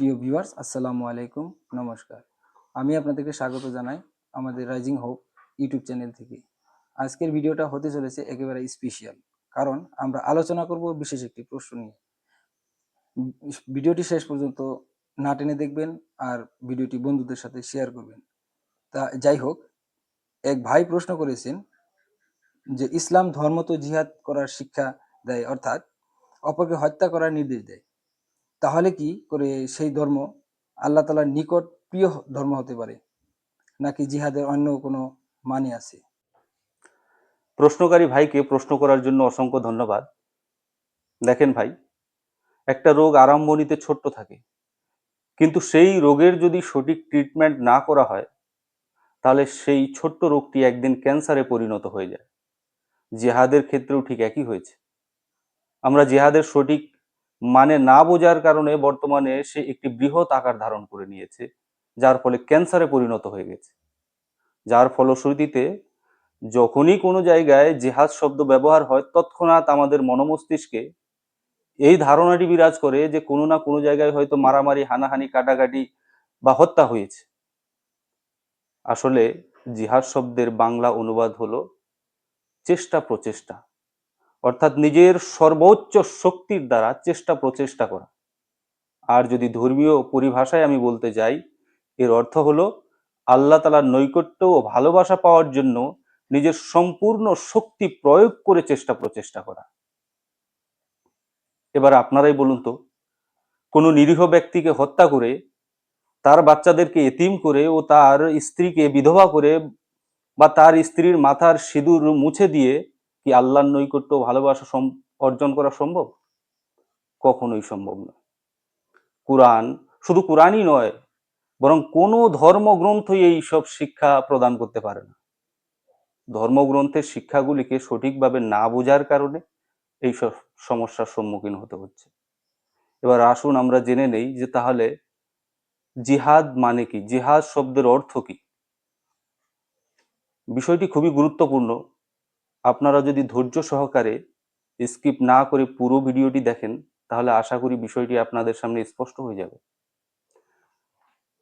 প্রিয় ভিউয়ার্স, আসসালামু আলাইকুম, নমস্কার। আমি আপনাদেরকে স্বাগত জানাই আমাদের রাইজিং হোপ ইউটিউব চ্যানেল থেকে। আজকের ভিডিওটা হতে চলেছে একেবারে স্পেশাল কারণ আমরা আলোচনা করব বিশেষ একটি প্রশ্ন নিয়ে। ভিডিওটি শেষ পর্যন্ত না টেনে দেখবেন আর ভিডিওটি বন্ধুদের সাথে শেয়ার করবেন। তা যাই হোক, এক ভাই প্রশ্ন করেছেন যে, ইসলাম ধর্ম তো জিহাদ করার শিক্ষা দেয়, অর্থাৎ অপরকে হত্যা করার নির্দেশ দেয়। তাহলে কি করে সেই ধর্ম আল্লাহ তালার নিকট প্রিয় ধর্ম হতে পারে? নাকি জিহাদের অন্য কোনো মানে আছে? প্রশ্নকারী ভাইকে প্রশ্ন করার জন্য অসংখ্য ধন্যবাদ। দেখেন ভাই, একটা রোগ আরম্ভণীতে ছোট্ট থাকে, কিন্তু সেই রোগের যদি সঠিক ট্রিটমেন্ট না করা হয়, তাহলে সেই ছোট্ট রোগটি একদিন ক্যান্সারে পরিণত হয়ে যায়। জেহাদের ক্ষেত্রেও ঠিক একই হয়েছে। আমরা জেহাদের সঠিক মানে না বোঝার কারণে বর্তমানে সে একটি বৃহৎ আকার ধারণ করে নিয়েছে, যার ফলে ক্যান্সারে পরিণত হয়ে গেছে। যার ফলশ্রুতিতে যখনই কোনো জায়গায় জেহাদ শব্দ ব্যবহার হয়, তৎক্ষণাৎ আমাদের মনোমস্তিষ্কে এই ধারণাটি বিরাজ করে যে কোনো না কোনো জায়গায় হয়তো মারামারি, হানাহানি, কাটাকাটি বা হত্যা হয়েছে। আসলে জিহাদ শব্দের বাংলা অনুবাদ হলো, চেষ্টা প্রচেষ্টা। অর্থাৎ নিজের সর্বোচ্চ শক্তির দ্বারা চেষ্টা প্রচেষ্টা করা। আর যদি ধর্মীয় পরিভাষায় আমি বলতে যাই, এর অর্থ হলো আল্লাহ তালার নৈকট্য ও ভালোবাসা পাওয়ার জন্য নিজের সম্পূর্ণ শক্তি প্রয়োগ করে চেষ্টা প্রচেষ্টা করা। এবার আপনারাই বলুন তো, কোনো নিরীহ ব্যক্তিকে হত্যা করে, তার বাচ্চাদেরকে এতিম করে ও তার স্ত্রীকে বিধবা করে বা তার স্ত্রীর মাথার সিঁদুর মুছে দিয়ে কি আল্লাহর নৈকট্য ভালোবাসা অর্জন করা সম্ভব? কখনোই সম্ভব নয়। কোরআন শুধু কোরআনই নয়, বরং কোনো ধর্মগ্রন্থই এই সব শিক্ষা প্রদান করতে পারে না। ধর্মগ্রন্থের শিক্ষাগুলিকে সঠিকভাবে না বোঝার কারণে এই সব সমস্যার সম্মুখীন হতে হচ্ছে। এবার আসুন আমরা জেনে নেই যে তাহলে জিহাদ মানে কি? জিহাদ শব্দের অর্থ কি? বিষয়টি খুবই গুরুত্বপূর্ণ। আপনারা যদি ধৈর্য সহকারে স্কিপ না করে পুরো ভিডিওটি দেখেন, তাহলে আশা করি বিষয়টি আপনাদের সামনে স্পষ্ট হয়ে যাবে।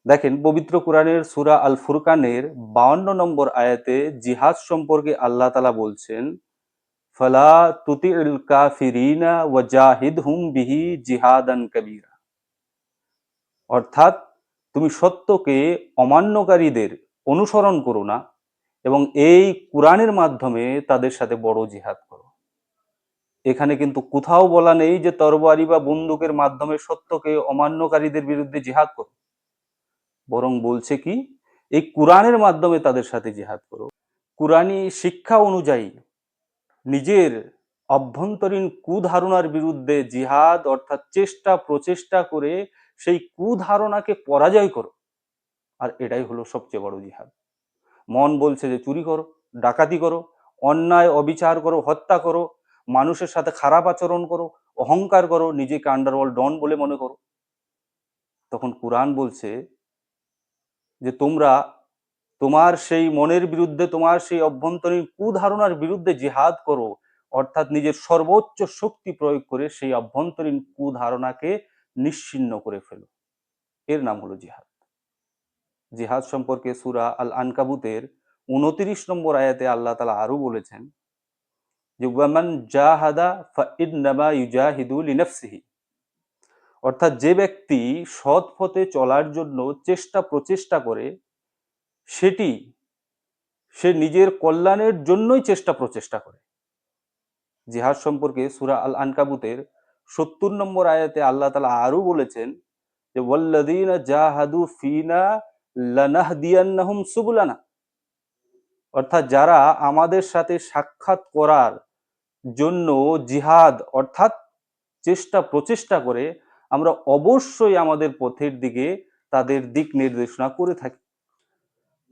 দেখেন, পবিত্র কোরআনের সুরা আল ফুরকানের বাউন্ন নম্বর আয়াতে জিহাদ সম্পর্কে আল্লাহ তালা বলছেন, ফলা ওয়াজাহিদ হুম বিহি জিহাদান কবিরা। অর্থাৎ, তুমি সত্যকে অমান্যকারীদের অনুসরণ করো না এবং এই কোরআনের মাধ্যমে তাদের সাথে বড় জিহাদ করো। এখানে কিন্তু কোথাও বলা নেই যে তরবারি বা বন্দুকের মাধ্যমে সত্যকে অমান্যকারীদের বিরুদ্ধে জিহাদ করো। বরং বলছে কি, এই কোরআনের মাধ্যমে তাদের সাথে জিহাদ করো। কোরআনী শিক্ষা অনুযায়ী নিজের অভ্যন্তরীণ কুধারণার বিরুদ্ধে জিহাদ অর্থাৎ চেষ্টা, প্রচেষ্টা করে সেই কুধারণাকে পরাজয় করো। আর এটাই হলো সবচেয়ে বড় জিহাদ। মন বলছে যে চুরি করো, ডাকাতি করো, অন্যায়, অবিচার করো, হত্যা করো, মানুষের সাথে খারাপ আচরণ করো, অহংকার করো, নিজেকে আন্ডারওয়ার্ল্ড ডন বলে মনে করো। তখন কোরআন বলছে যে তোমরা তোমার সেই মনের বিরুদ্ধে, তোমার সেই অভ্যন্তরীণ কুধারণার বিরুদ্ধে জিহাদ করো, অর্থাৎ নিজের সর্বোচ্চ শক্তি প্রয়োগ করে সেই অভ্যন্তরীণ কুধারণাকে নিশ্চিন্ন করে ফেলো। এর নাম হলো জিহাদ। জিহাদ সম্পর্কে সুরা আল আনকাবুতের উনত্রিশ নম্বর আয়াতে আল্লাহ তালা আরও বলেছেন যে, ওয়ামান জাহাদা ফাইন্নামা ইউজাহিদু লিনাফসিহি। অর্থাৎ যে ব্যক্তি সৎ পথে চলার জন্য চেষ্টা প্রচেষ্টা করে, সেটি সে নিজের কল্যাণের জন্যই চেষ্টা প্রচেষ্টা করে। জিহাদ সম্পর্কে সুরা আল আনকাবুতের সত্তর নম্বর আয়াতে আল্লাহ তালা আরও বলেছেন যে, ওয়াল্লাযীনা জাহাদু ফিনা লানাহদিয়ান্নাহুম সুবুলানা। অর্থাৎ যারা আমাদের সাথে সাক্ষাৎ করার জন্য জিহাদ অর্থাৎ চেষ্টা, প্রচেষ্টা করে, আমরা অবশ্যই আমাদের পথের দিকে তাদের দিক নির্দেশনা করে থাকি।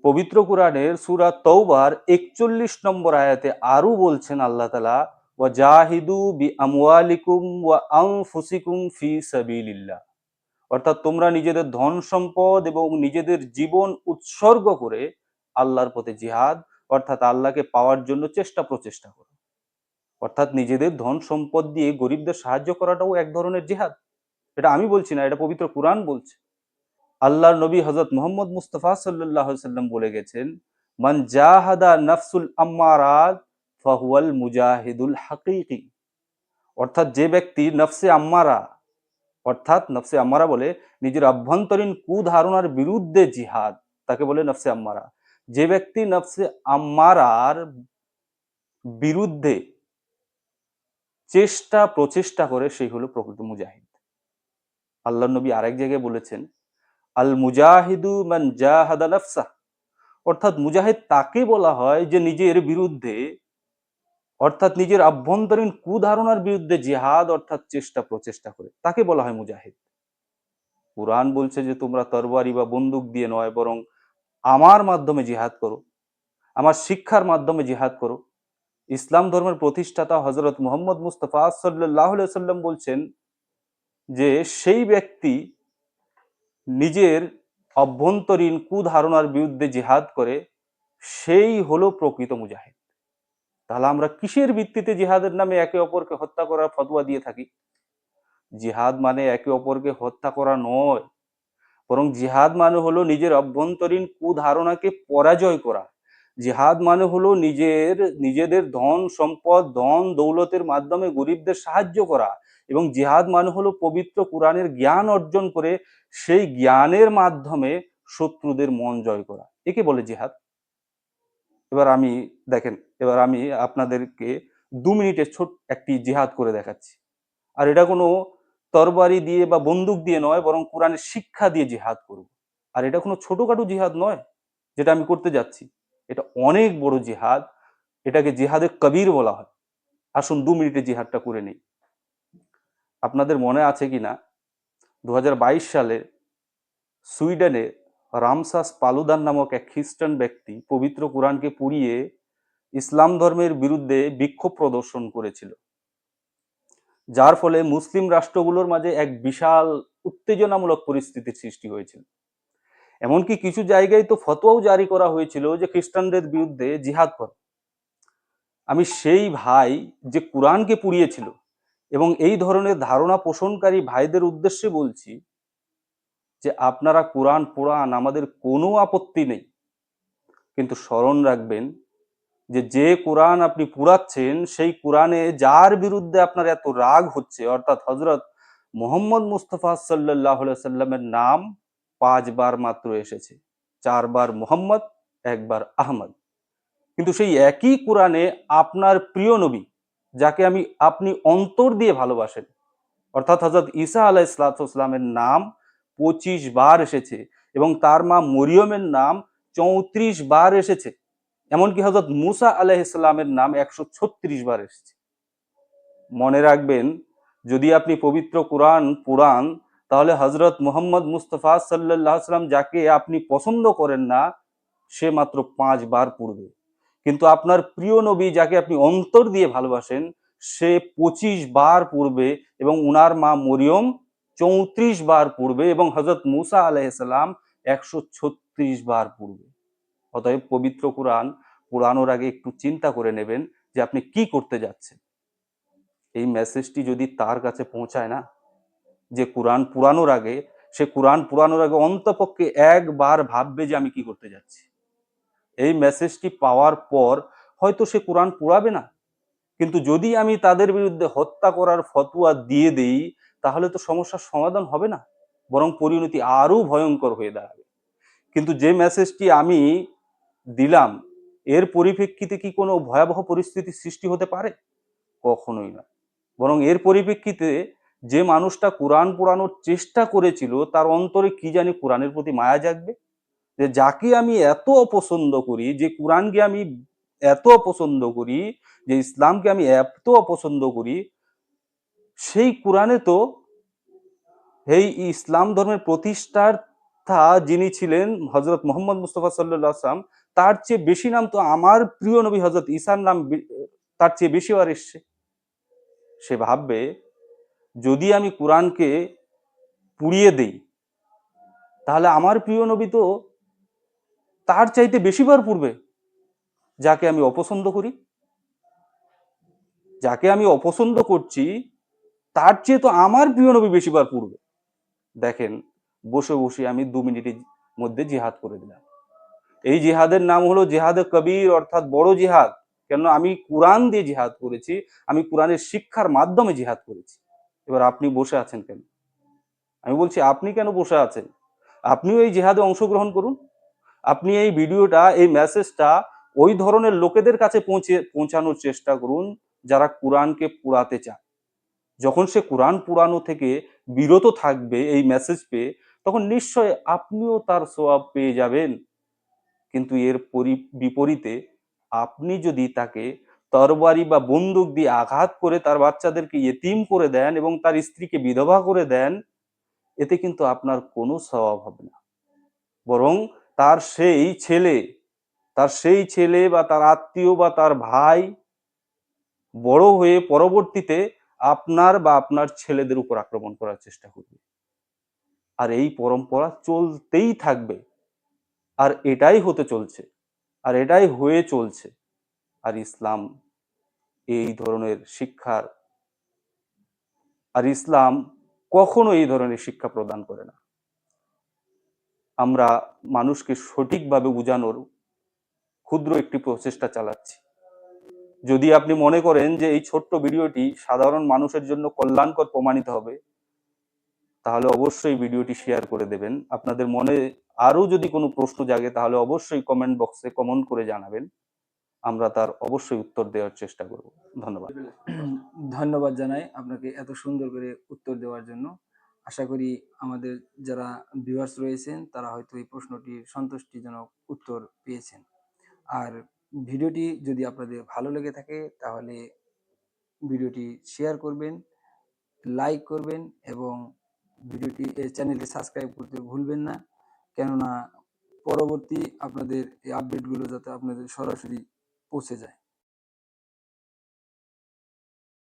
পবিত্র কোরআনের সুরা তৌবার একচল্লিশ নম্বর আয়াতে আরও বলছেন আল্লাহ তালা ওয়া জাহিদু বি আমওয়ালিকুম ওয়া আনফুসিকুম ফি সাবিলিল্লাহ। অর্থাৎ তোমরা নিজেদের ধন সম্পদ এবং নিজেদের জীবন উৎসর্গ করে আল্লাহর পথে জিহাদ, অর্থাৎ আল্লাহকে পাওয়ার জন্য চেষ্টা প্রচেষ্টা করো। অর্থাৎ নিজেদের ধন সম্পদ দিয়ে গরিবদের সাহায্য করাটাও এক ধরনের জিহাদ। এটা আমি বলছি না, এটা পবিত্র কোরআন বলছে। আল্লাহর নবী হজরত মোহাম্মদ মুস্তফা সাল্লাহ সাল্লাম বলে গেছেন, মান জাহাদা নফসুল আম্মারাত ফাহুয়াল মুজাহিদুল হাকিকি। অর্থাৎ যে ব্যক্তি নফসে আম্মারা অর্থাৎ নফসে আম্মারা বলে, নিজের আভ্যন্তরীণ কুধারণার বিরুদ্ধে জিহাদ, তাকে বলে নফসে আম্মারা। যে ব্যক্তি নফসে আম্মারার বিরুদ্ধে চেষ্টা, প্রচেষ্টা করে, সেই হলো প্রকৃত মুজাহিদ। আল্লাহ নবী আরেক জায়গায় বলেছেন, আল মুজাহিদু মান জাহাদা নফসা অর্থাৎ মুজাহিদ তাকে বলা হয় যে নিজের বিরুদ্ধে অর্থাৎ নিজের আভ্যন্তরীণ কুধারণার বিরুদ্ধে জিহাদ অর্থাৎ চেষ্টা প্রচেষ্টা করে। তাকে বলা হয় মুজাহিদ। কোরআন বলছে যে, তোমরা তরবারি বা বন্দুক দিয়ে নয়, বরং আমার মাধ্যমে জিহাদ করো, আমার শিক্ষার মাধ্যমে জিহাদ করো। ইসলাম ধর্মের প্রতিষ্ঠাতা হজরত মোহাম্মদ মুস্তফা সাল্লাহ সাল্লাম বলছেন যে, সেই ব্যক্তি নিজের অভ্যন্তরীণ কুধারণার বিরুদ্ধে জিহাদ করে, সেই হলো প্রকৃত মুজাহিদ। তাহলে আমরা কিসের ভিত্তিতে জিহাদের নামে একে অপরকে হত্যা করার ফতোয়া দিয়ে থাকি? জিহাদ মানে একে অপরকে হত্যা করা নয়। বরং জিহাদ মানে হলো নিজের অভ্যন্তরীণ কুধারণাকে পরাজয় করা। জিহাদ মানে হলো নিজের, নিজেদের ধন, সম্পদ, ধন, দৌলতের মাধ্যমে গরিবদের সাহায্য করা। এবং জিহাদ মানে হলো পবিত্র কোরআনের জ্ঞান অর্জন করে সেই জ্ঞানের মাধ্যমে শত্রুদের মন জয় করা। একে বলে জিহাদ। এবার আমি, দেখেন, এবার আমি আপনাদেরকে দু মিনিটের ছোট একটি জিহাদ করে দেখাচ্ছি। আর এটা কোনো তরবারি দিয়ে বা বন্দুক দিয়ে নয়, বরং কোরআনের শিক্ষা দিয়ে জিহাদ করব। আর এটা কোনো ছোটখাটো জিহাদ নয়, যেটা আমি করতে যাচ্ছি। এটা অনেক বড় জিহাদ, এটাকে জিহাদে কবির বলা হয়। আসুন দু মিনিটে জিহাদটা করে নেই। আপনাদের মনে আছে কি না দু সালে সুইডেনে রামসাস পালুদান নামক এক খ্রিস্টান ব্যক্তি পবিত্র কোরআনকে পুড়িয়ে ইসলাম ধর্মের বিরুদ্ধে বিক্ষোভ প্রদর্শন করেছিল। যার ফলে মুসলিম রাষ্ট্রগুলোর মাঝে এক বিশাল উত্তেজনামূলক পরিস্থিতির সৃষ্টি হয়েছিল। এমনকি কিছু জায়গায় তো ফতোয়াও জারি করা হয়েছিল যে খ্রিস্টানদের বিরুদ্ধে জিহাদ কর। আমি সেই ভাই যে কোরআনকে পুড়িয়েছিল এবং এই ধরনের ধারণা পোষণকারী ভাইদের উদ্দেশ্যে বলছি যে আপনারা কোরআন পুরাণ আমাদের কোনো আপত্তি নেই। কিন্তু স্মরণ রাখবেন যে যে কোরআন আপনি পুরাচ্ছেন সেই কোরআনে যার বিরুদ্ধে আপনার এত রাগ হচ্ছে, অর্থাৎ হজরত মোহাম্মদ মুস্তফা সাল্লাহ সাল্লামের নাম পাঁচবার মাত্র এসেছে। চারবার মোহাম্মদ, একবার আহমদ। কিন্তু সেই একই কোরআনে আপনার প্রিয় নবী, যাকে আমি, আপনি অন্তর দিয়ে ভালোবাসেন, অর্থাৎ হজরত ঈসা আলাহ ইসলাতামের নাম পঁচিশ বার এসেছে এবং তার মা মরিয়মের নাম চৌত্রিশ বার এসেছে। এমনকি হজরত মুসা আলাহ ইসলামের নাম একশো ছত্রিশ বার এসেছে। মনে রাখবেন, যদি আপনি পবিত্র কোরআন পুরাণ তাহলে হজরত মোহাম্মদ মুস্তফা সাল্লাহ সাল্লাম যাকে আপনি পছন্দ করেন না, সে মাত্র পাঁচ বার পূর্বে কিন্তু আপনার প্রিয় নবী যাকে আপনি অন্তর দিয়ে ভালোবাসেন, সে পঁচিশ বার পূর্বে এবং উনার মা মরিয়ম চৌত্রিশ বার পূর্বে এবং হজরত মুসা আলাইসাল্লাম একশো ছত্রিশ বার পূর্বে। অতএব পবিত্র কোরআন, পুরানোর আগে একটু চিন্তা করে নেবেন যে আপনি কি করতে যাচ্ছেন। এই মেসেজটি যদি তার কাছে পৌঁছায় না, যে কোরআন পুরানোর আগে, সে কোরআন পুরানোর আগে অন্তপক্ষে একবার ভাববে যে আমি কি করতে যাচ্ছি। এই মেসেজটি পাওয়ার পর হয়তো সে কোরআন পুরাবে না। কিন্তু যদি আমি তাদের বিরুদ্ধে হত্যা করার ফতুয়া দিয়ে দেই তাহলে তো সমস্যার সমাধান হবে না। বরং পরিণতি আরও ভয়ঙ্কর হয়ে দাঁড়াবে। কিন্তু যে মেসেজটি আমি দিলাম, এর পরিপ্রেক্ষিতে কি কোনো ভয়াবহ পরিস্থিতি সৃষ্টি হতে পারে? কখনোই না বরং এর পরিপ্রেক্ষিতে যে মানুষটা কোরআন পোড়ানোর চেষ্টা করেছিল, তার অন্তরে কি জানি কোরআনের প্রতি মায়া জাগবে। যে যাকে আমি এত অপছন্দ করি, যে কোরআনকে আমি এত অপছন্দ করি, যে ইসলামকে আমি এত অপছন্দ করি সেই কোরআনে তো এই ইসলাম ধর্মের প্রতিষ্ঠাতা যিনি ছিলেন হজরত মোহাম্মদ মুস্তফা সাল্লাহ আসলাম তার চেয়ে বেশি নাম তো আমার প্রিয় নবী হজরত ঈসার নাম তার চেয়ে বেশি বার এসছে। সে ভাববে, যদি আমি কোরআনকে পুড়িয়ে দেই, তাহলে আমার প্রিয় নবী তো তার চাইতে বেশিবার পূর্বে যাকে আমি অপছন্দ করি, যাকে আমি অপছন্দ করছি তার চেয়ে তো আমার প্রিয় নবী বেশিবার পূর্বে। দেখেন, বসে বসে আমি দু মিনিটের মধ্যে জিহাদ করে দিলাম। এই জিহাদের নাম হলো জিহাদে কবির, অর্থাৎ বড় জিহাদ। কেন আমি কোরআন দিয়ে জিহাদ করেছি, আমি কোরআনের শিক্ষার মাধ্যমে জিহাদ করেছি। এবার আপনি বসে আছেন কেন? আমি বলছি, আপনি কেন বসে আছেন? আপনিও এই জিহাদে অংশগ্রহণ করুন। আপনি এই ভিডিওটা, এই মেসেজটা ওই ধরনের লোকেদের কাছে পৌঁছে, পৌঁছানোর চেষ্টা করুন যারা কোরআনকে পুরাতে চায় যখন সে কোরআন পুরানো থেকে বিরত থাকবে এই মেসেজ পেয়ে, তখন নিশ্চয় আপনিও তার সোয়াব পেয়ে যাবেন। কিন্তু এর পরি- বিপরীতে আপনি যদি তাকে তরবারি বা বন্দুক দিয়ে আঘাত করে তার বাচ্চাদেরকে ইয়েতিম করে দেন এবং তার স্ত্রীকে বিধবা করে দেন, এতে কিন্তু আপনার কোনো স্বভাব হবে না। বরং তার সেই ছেলে, তার সেই ছেলে বা তার আত্মীয় বা তার ভাই বড় হয়ে পরবর্তীতে আপনার বা আপনার ছেলেদের উপর আক্রমণ করার চেষ্টা করবে। আর এই পরম্পরা চলতেই থাকবে। আর এটাই হতে চলছে। আর এটাই হয়ে চলছে। আর ইসলাম এই ধরনের শিক্ষার আর ইসলাম কখনো এই ধরনের শিক্ষা প্রদান করে না। আমরা মানুষকে সঠিকভাবে বোঝানোর ক্ষুদ্র একটি প্রচেষ্টা চালাচ্ছি। যদি আপনি মনে করেন যে এই ছোট্ট ভিডিওটি সাধারণ মানুষের জন্য কল্যাণকর প্রমাণিত হবে, তাহলে অবশ্যই ভিডিওটি শেয়ার করে দেবেন। আপনাদের মনে আরও যদি কোনো প্রশ্ন জাগে, তাহলে অবশ্যই কমেন্ট বক্সে কমেন্ট করে জানাবেন। আমরা তার অবশ্যই উত্তর দেওয়ার চেষ্টা করব। ধন্যবাদ। ধন্যবাদ জানাই আপনাকে এত সুন্দর করে উত্তর দেওয়ার জন্য। আশা করি আমাদের যারা ভিউয়ার্স রয়েছেন, তারা হয়তো এই প্রশ্নটির সন্তুষ্টিজনক উত্তর পেয়েছেন। আর ভিডিওটি যদি আপনাদের ভালো লেগে থাকে, তাহলে ভিডিওটি শেয়ার করবেন, লাইক করবেন এবং ভিডিওটি চ্যানেলটি সাবস্ক্রাইব করতে ভুলবেন না। কেননা, পরবর্তী আপনাদের এই আপডেটগুলো যাতে আপনাদের সরাসরি পৌঁছে যায়।